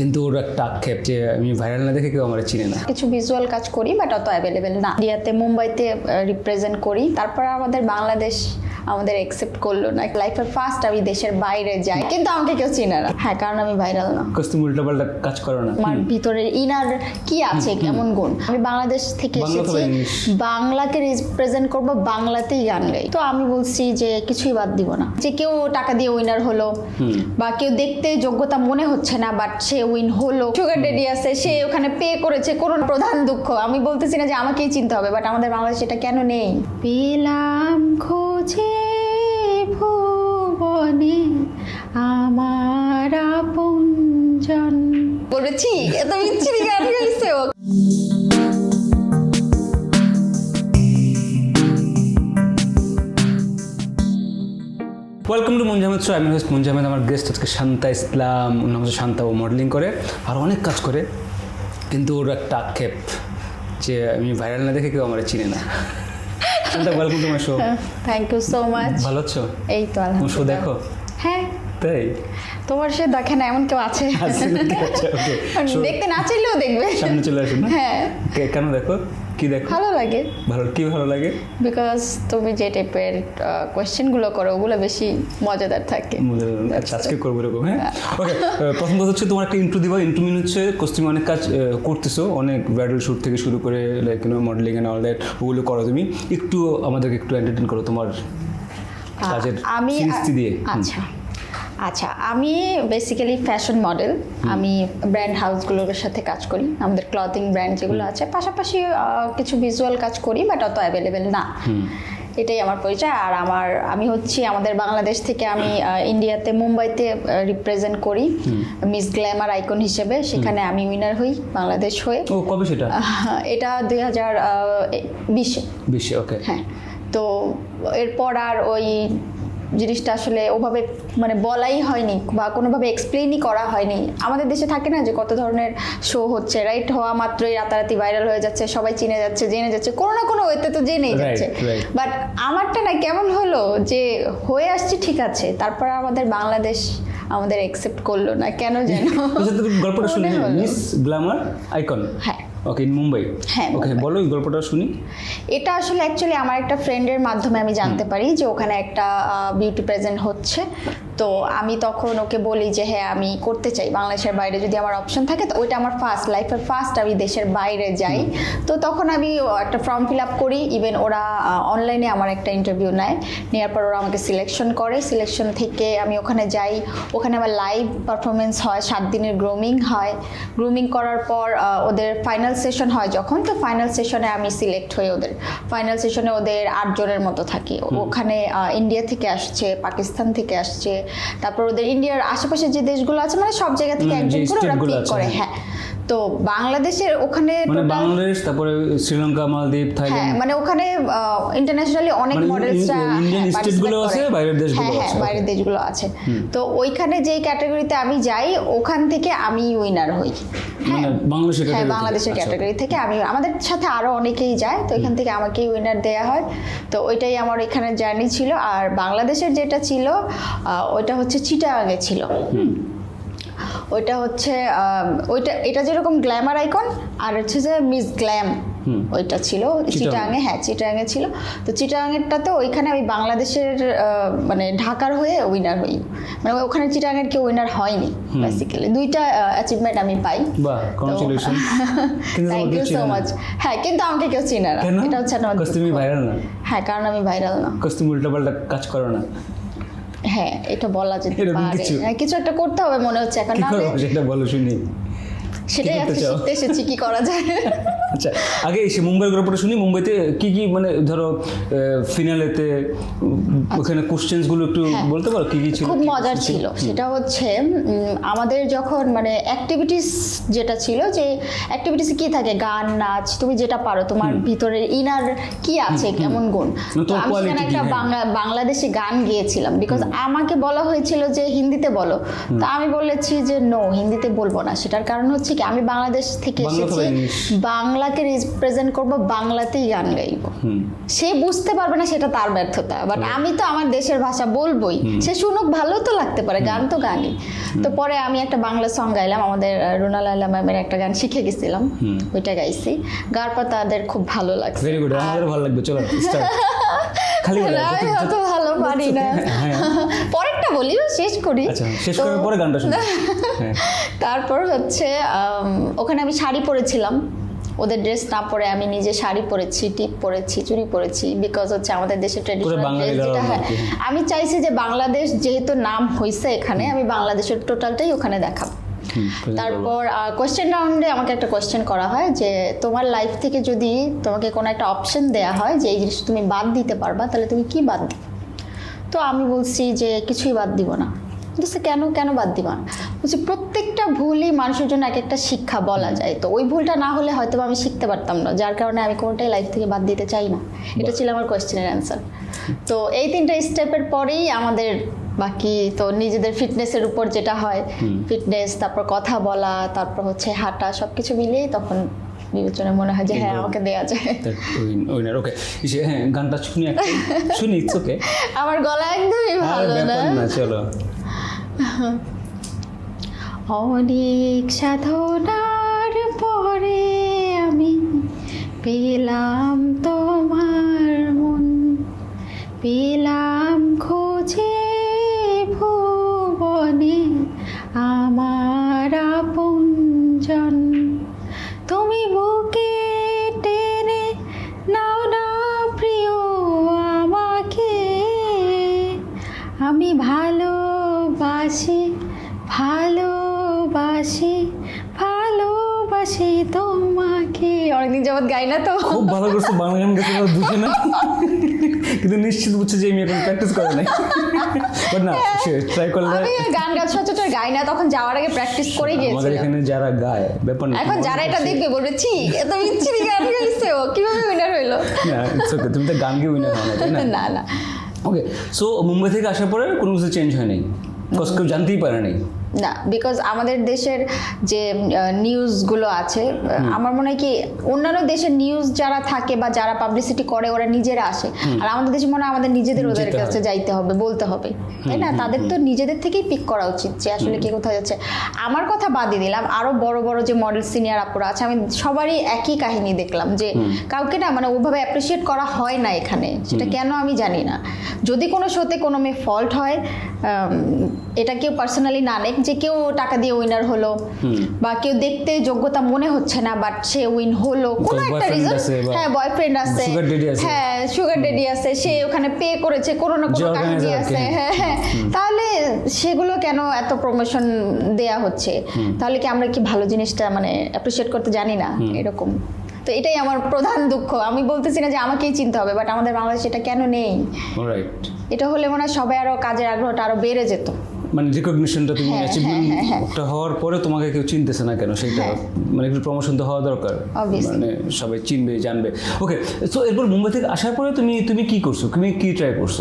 কিন্তু ওর একটা আক্ষেপ যে আমি ভাইরাল না দেখে কেউ আমার চিনে না। কিছু ভিজুয়াল কাজ করি বাট অত অ্যাভেলেবেল না। ইন্ডিয়াতে মুম্বাইতে রিপ্রেজেন্ট করি। তারপর আমাদের বাংলাদেশ আমাদের একসেপ্ট করল না। লাইফের ফার্স্ট আমি দেশের বাইরে যাই কিন্তু আমাকে কেউ চিনে না। হ্যাঁ কারণ আমি ভাইরাল না। কাজ তুমি উল্টাপাল্টা কাজ করো না। আমার ভিতরের ইনার কি আছে কেমন গুণ? আমি বাংলাদেশ থেকে এসেছি? বাংলাকে রিপ্রেজেন্ট করব বাংলাতেই গান গাই। তো আমি বলছি যে কিছুই বাদ দিব না। যে কেউ টাকা দিয়ে উইনার হলো বা কেউ দেখতে যোগ্যতা মনে হচ্ছে না বাট সে উইন হলো। সুগার ডেডি আছে সে ওখানে পে করেছে কোন প্রধান দুঃখ। আমি বলতেছি না যে আমাকেই চিনতে হবে বাট আমাদের বাংলাদেশে এটা কেন নেই? পেলাম খোঁজে ভুবনে আমার আপনজন বলেছি এত বিচ্ছিরি গান গাইছে। ওয়েলকাম টু মুঞ্জামেদ শো আমি হোস্ট মুঞ্জামেদ আমার গেস্ট আজকে শান্তা ইসলাম নাম হচ্ছে শান্তা ও মডেলিং করে আর অনেক কাজ করে কিন্তু ওর একটা আক্ষেপ যে আমি ভাইরাল না দেখে কেউ আমার চিনে না। Shanta welcome to my show thank you so much ভালো আছো? এই তো তোমার শো দেখো? হ্যাঁ। তাই? তোমার সে দেখে না এমন কেউ আছে? দেখতে না চাইলেও দেখবে। সামনে চলে আসুন হ্যাঁ। কেন দেখো? কি দেখো? ভালো লাগে। ভালো কি ভালো লাগে? বিকজ তুমি যে টাইপের কোয়েশ্চেনগুলো করো ওগুলো বেশি মজাদার থাকে। আচ্ছা আজকে করব এরকম হ্যাঁ? ওকে প্রথম কথা হচ্ছে তোমার একটা ইন্ট্রো দিবা। ইন্ট্রো মিন হচ্ছে তুমি অনেক কাজ করতেছো। অনেক ব্রাইডাল শ্যুট থেকে শুরু করে like you know modeling and all that ওগুলো করো তুমি। একটু আমাদেরকে একটু এন্টারটেন করো তোমার কাজের আমি দিয়ে। আচ্ছা। আচ্ছা আমি বেসিক্যালি ফ্যাশন মডেল আমি ব্র্যান্ড হাউসগুলোর সাথে কাজ করি আমাদের ক্লথিং ব্র্যান্ড যেগুলো আছে। পাশাপাশি কিছু ভিজুয়াল কাজ করি বাট অত অ্যাভেলেবেল না। এটাই আমার পরিচয়। আর আমার আমি হচ্ছি আমাদের বাংলাদেশ থেকে আমি ইন্ডিয়াতে মুম্বাইতে রিপ্রেজেন্ট করি। মিস গ্ল্যামার আইকন হিসেবে সেখানে আমি উইনার হই বাংলাদেশ হয়ে। ও কবে সেটা? এটা দুই হাজার বিশে। বিশে ওকে হ্যাঁ। তো এরপর আর ওই জিনিসটা আসলে ওভাবে মানে বলাই হয়নি বা কোনোভাবে এক্সপ্লেনই করা হয়নি। আমাদের দেশে থাকে না যে কত ধরনের শো হচ্ছে রাইট হওয়া মাত্রই রাতারাতি ভাইরাল হয়ে যাচ্ছে সবাই চিনে যাচ্ছে জেনে যাচ্ছে কোনো না কোনো ওয়েতে তো জেনেই যাচ্ছে। বাট আমারটা না কেমন হলো যে হয়ে আসছে ঠিক আছে তারপর আমাদের বাংলাদেশ আমাদের অ্যাকসেপ্ট করল না কেন যেন আচ্ছা গল্পটা শুনি। মিস গ্ল্যামার আইকন হ্যাঁ। ওকে ইন মুম্বাই হ্যাঁ, ওকে বলো এই গল্পটা শুনি। এটা আসলে অ্যাকচুয়ালি আমার একটা ফ্রেন্ডের মাধ্যমে আমি জানতে পারি যে ওখানে একটা বিউটি প্রেজেন্ট হচ্ছে। তো আমি তখন ওকে বলি যে হ্যাঁ আমি করতে চাই বাংলাদেশের বাইরে। যদি আমার অপশন থাকে তো ওইটা আমার ফার্স্ট লাইফের ফার্স্ট আমি দেশের বাইরে যাই। তো তখন আমি একটা ফর্ম ফিল আপ করি। ইভেন ওরা অনলাইনে আমার একটা ইন্টারভিউ নেয়। নেওয়ার পর ওরা আমাকে সিলেকশন করে। সিলেকশন থেকে আমি ওখানে যাই। ওখানে আমার লাইভ পারফরমেন্স হয় সাত দিনের গ্রুমিং হয়। গ্রুমিং করার পর ওদের ফাইনাল সেশন হয় যখন তো ফাইনাল সেশনে আমি সিলেক্ট হই ওদের। ফাইনাল সেশনে ওদের আটজনের মতো থাকি। ওখানে ইন্ডিয়া থেকে আসছে পাকিস্তান থেকে আসছে তারপর ওদের ইন্ডিয়ার আশেপাশে যে দেশগুলো আছে মানে সব জায়গা থেকে একজন করে ওরা পিক করে হ্যাঁ। তো বাংলাদেশের ওখানে মানে বাংলাদেশ তারপরে শ্রীলঙ্কা মালদ্বীপ হ্যাঁ থাইল্যান্ড। মানে ওখানে ইন্টারন্যাশনালি অনেক মডেলসরা ইন- ইন্ডিয়ান স্টেটগুলো আছে, বাইরের দেশগুলো হ্যাঁ হ্যাঁ আছে, বাইরের. দেশগুলো আছে। তো ওইখানে যেই ক্যাটাগরিতে আমি যাই ওখান থেকে আমি উইনার হই। হ্যাঁ মানে বাংলাদেশের? বাংলাদেশের আচ্ছা। ক্যাটাগরি থেকে আমি আমাদের সাথে আরও অনেকেই যায় তো এখান থেকে আমাকেই উইনার দেয়া হয়। তো ওইটাই আমার এখানে জার্নি ছিল। আর বাংলাদেশের যেটা ছিল ওইটা হচ্ছে চিটাগাঙে ছিল। হুম। ওইটা হচ্ছে ওইটা এটা যেরকম গ্ল্যামার আইকন আর হচ্ছে যে মিস গ্ল্যাম ওইটা ছিল চিটাঙে হ্যাঁ চিটাঙে ছিল। তো চিটাগাঙেরটাতে ওইখানে ওই বাংলাদেশের মানে ঢাকার হয়ে উইনার হই। মানে ওখানে চিটাঙের কেউ উইনার হয়নি বেসিক্যালি দুইটা অ্যাচিভমেন্ট আমি পাই। থ্যাংক ইউ সো মাচ হ্যাঁ কিন্তু আমাকে কেউ চিনে না। এটা হচ্ছে। ভাইরাল না? হ্যাঁ কারণ আমি ভাইরাল না। উল্টাপাল্টা কাজ করো না। হ্যাঁ এটা বলা যেতে পারে। কিছু? হ্যাঁ, কিছু একটা করতে হবে মনে হচ্ছে। এখন না সেটা বলো শুনি। সেটাই আজকে চাও? শিখতে এসেছি কি করা যায়। আচ্ছা আগে এসে মুম্বাইয়ের গল্পটা শুনি মুম্বাইতে কি কি মানে ধরো ফিনালেতে ওখানে কোশ্চেন্সগুলো একটু হ্যাঁ। বলতে পারো কি কি ছিল খুব মজার ছিল। সেটা হচ্ছে আমাদের যখন মানে অ্যাক্টিভিটিস যেটা ছিল যে অ্যাক্টিভিটিসে কি থাকে? গান নাচ তুমি যেটা পারো তোমার ভিতরের ইনার কি আছে কেমন গুণ? তো আমি সেখানে একটা হ্যাঁ। বাংলা বাংলাদেশি গান গিয়েছিলাম বিকজ আমাকে বলা হয়েছিল যে হিন্দিতে বলো। তো আমি বলেছি যে নো হিন্দিতে বলব না। সেটার কারণ হচ্ছে কি আমি বাংলাদেশ থেকে এসেছি? বাংলাকে রিপ্রেজেন্ট করব বাংলাতেই গান গাইবো। সে বুঝতে পারবে না সেটা তার ব্যর্থতা বাট আমি তো আমার দেশের ভাষা বলবোই। সে শুনুক ভালো তো লাগতে পারে গান তো গানই। তো পরে আমি একটা বাংলা সং গাইলাম আমাদের আহ, রুনা লাইলা ম্যামের একটা গান শিখে গেছিলাম ওইটা গাইছি। গাওয়ার পর তাদের খুব ভালো লাগছে। ভেরি গুড আমাদের ভালো লাগবে চলো স্টার্ট খালি আমি অত ভালো পারি না। হ্যাঁ। পরেরটা বলি শেষ করি। আচ্ছা শেষ করার পরে গানটা শুনি। হ্যাঁ। তারপর হচ্ছে ওখানে আমি শাড়ি পরেছিলাম। ওদের ড্রেস না পরে আমি নিজে শাড়ি পরেছি টিপ পরেছি চুড়ি পরেছি বিকজ হচ্ছে আমাদের দেশের ট্রেডিশনাল ড্রেস যেটা হ্যাঁ। আমি চাইছি যে বাংলাদেশ যেহেতু নাম হয়েছে এখানে আমি বাংলাদেশের টোটালটাই ওখানে দেখাবো। তারপর কোয়েশ্চেন রাউন্ডে আমাকে একটা কোয়েশ্চেন করা হয় যে তোমার লাইফ থেকে যদি তোমাকে কোনো একটা অপশন দেয়া হয় যে এই জিনিস তুমি বাদ দিতে পারবা তাহলে তুমি কি বাদ দিবে? তো আমি বলছি যে কিছুই বাদ দিব না। বলছে কেন কেন বাদ দিবা না? বলছি প্রত্যেকটা ভুলই মানুষের জন্য এক একটা শিক্ষা বলা যায়। তো ওই ভুলটা না হলে হয়তো বা আমি শিখতে পারতাম না যার কারণে আমি কোনোটাই লাইফ থেকে বাদ দিতে চাই না। এটা ছিল আমার কোয়েশ্চেনের অ্যান্সার তো এই তিনটা স্টেপের পরেই আমাদের বাকি তো নিজেদের ফিটনেসের উপর যেটা হয় ফিটনেস তারপর কথা বলা তারপর হচ্ছে হাঁটা সব কিছু মিলিয়েই তখন বিবেচনায় মনে হয় যে হ্যাঁ আমাকে দেওয়া যায়। Winner okay. হ্যাঁ গানটা শুনি শুনি ইটস ওকে আমার গলা একদমই ভালো না চলো। অনেক সাধনার পরে আমি পেলাম তোমার মন পেলাম আমি ভালোবাসি ভালোবাসি ভালোবাসি তোমাকে। অনেকদিন যাবৎ গাই না তো। খুব ভালো করছ বাংলা গান গেছে বুঝে না কিন্তু নিশ্চিত বুঝছে যে আমি এখন প্র্যাকটিস করে নাই। বাট না ট্রাই করলে আমি গান গাছ সচরাচর গাই না তখন যাওয়ার আগে প্র্যাকটিস করে আমাদের গিয়েছিলাম এখানে যারা গায় ব্যাপার না এখন যারা এটা দেখবে বলবে ছি এত বিচ্ছিরি গান গাইছে ও কীভাবে উইনার হইল? না তুমি তো গান গিয়ে উইনার হয় না? না না। ওকে সো মুম্বাই থেকে আসার পরে কোনো কিছু চেঞ্জ হয় নাই? কেউ জানতেই পারে নাই। না বিকজ আমাদের দেশের যে নিউজগুলো আছে আমার মনে হয় কি অন্যান্য দেশের নিউজ যারা থাকে বা যারা পাবলিসিটি করে ওরা নিজেরা আসে। আর আমাদের দেশে মনে হয় আমাদের নিজেদের ওদের কাছে যাইতে হবে বলতে হবে। তাই না? তাদের তো নিজেদের থেকেই পিক করা উচিত যে আসলে কে কোথায় যাচ্ছে। আমার কথা বাদই দিলাম আরও বড় বড় যে মডেল সিনিয়র আপুরা আছে আমি সবারই একই কাহিনী দেখলাম যে কাউকে না মানে ওভাবে অ্যাপ্রিসিয়েট করা হয় না এখানে। সেটা কেন আমি জানি না। যদি কোনো শোতে কোনো মেয়ে ফল্ট হয় এটা কেউ পার্সোনালি না নেক যে কেউ টাকা দিয়ে উইনার হলো বা কেউ দেখতে যোগ্যতা মনে হচ্ছে না বাট সে উইন হলো। কোনো একটা রিজন হ্যাঁ বয়ফ্রেন্ড আছে। হ্যাঁ সুগার ডেডি আছে সে ওখানে পে করেছে কোনো না কোনো কাহিনী আছে। হ্যাঁ হ্যাঁ। তাহলে সেগুলো কেন এত প্রমোশন দেয়া হচ্ছে? তাহলে কি আমরা কি ভালো জিনিসটা মানে অ্যাপ্রিসিয়েট করতে জানি না? এরকম। তো এটাই আমার প্রধান দুঃখ। আমি বলতেছি না যে আমাকেই চিনতে হবে বাট আমাদের বাংলাদেশে এটা কেন নেই? এটা হলে মনে হয় সবাই আরও কাজের আগ্রহটা আরও বেড়ে যেত। মানে রিকগনিশনটা তুমি হ্যাঁ, অ্যাচিভমেন্ট হ্যাঁ, হ্যাঁ, একটা হওয়ার পরে তোমাকে কেউ চিনতেছে না কেন? সেটা হ্যাঁ। মানে একটু প্রমোশন তো হওয়া দরকার। মানে সবাই চিনবে জানবে। ওকে তো এরপর মুম্বাই থেকে আসার পরে তুমি তুমি কি করছ? তুমি কি ট্রাই করছ?